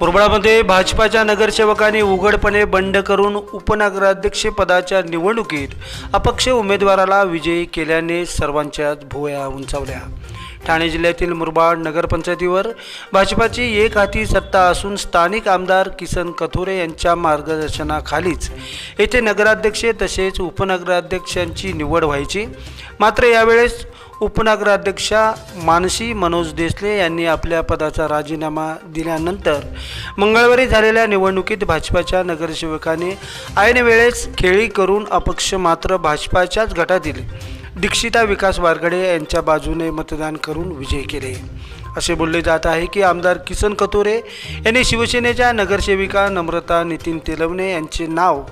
मुरबाडमध्ये भाजपाच्या नगरसेवकांनी उघडपणे बंड करून उपनगराध्यक्षपदाच्या निवडणुकीत अपक्ष उमेदवाराला विजयी केल्याने सर्वांच्याच भुवया उंचावल्या. ठाणे जिल्ह्यातील मुरबाड नगरपंचायतीवर भाजपाची एक हाती सत्ता असून स्थानिक आमदार किसन कथोरे यांच्या मार्गदर्शनाखालीच येथे नगराध्यक्ष तसेच उपनगराध्यक्षांची निवड व्हायची. मात्र यावेळेस उपनगराध्यक्षा मानसी मनोज देसले यांनी आपल्या पदाचा राजीनामा दिल्यानंतर मंगळवारी झालेल्या निवडणुकीत भाजपाच्या नगरसेवकाने ऐनवेळेस खेळी करून अपक्ष मात्र भाजपाच्याच गटातील दीक्षिता विकास वारगडे यांच्या बाजूने मतदान करून विजय केले. असे बोलले जात आहे की आमदार किसन कतोरे यांनी शिवसेनेच्या नगरसेविका नम्रता नितीन तेलवणे यांचे नाव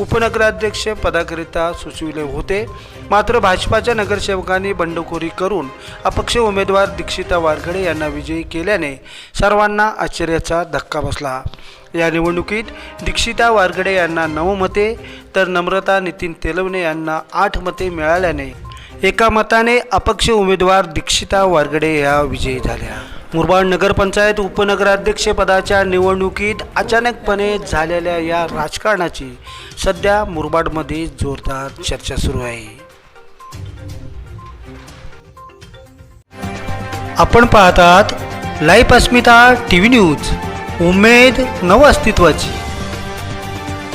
उपनगराध्यक्ष पदाकरिता सुचविले होते. मात्र भाजपाच्या नगरसेवकांनी बंडखोरी करून अपक्ष उमेदवार दीक्षिता वारगडे यांना विजयी केल्याने सर्वांना आश्चर्याचा धक्का बसला. या निवडणुकीत दीक्षिता वारगडे यांना नऊ मते तर नम्रता नितीन तेलवणे यांना आठ मते मिळाल्याने एका मताने अपक्ष उमेदवार दीक्षिता वारगडे या विजयी झाल्या. मुरबाड नगरपंचायत उपनगराध्यक्षपदाच्या निवडणुकीत अचानकपणे झालेल्या या राजकारणाची सध्या मुरबाडमध्ये जोरदार चर्चा सुरू आहे. आपण पाहतात life Asmita T V news. उमेद नव अस्तित्वाची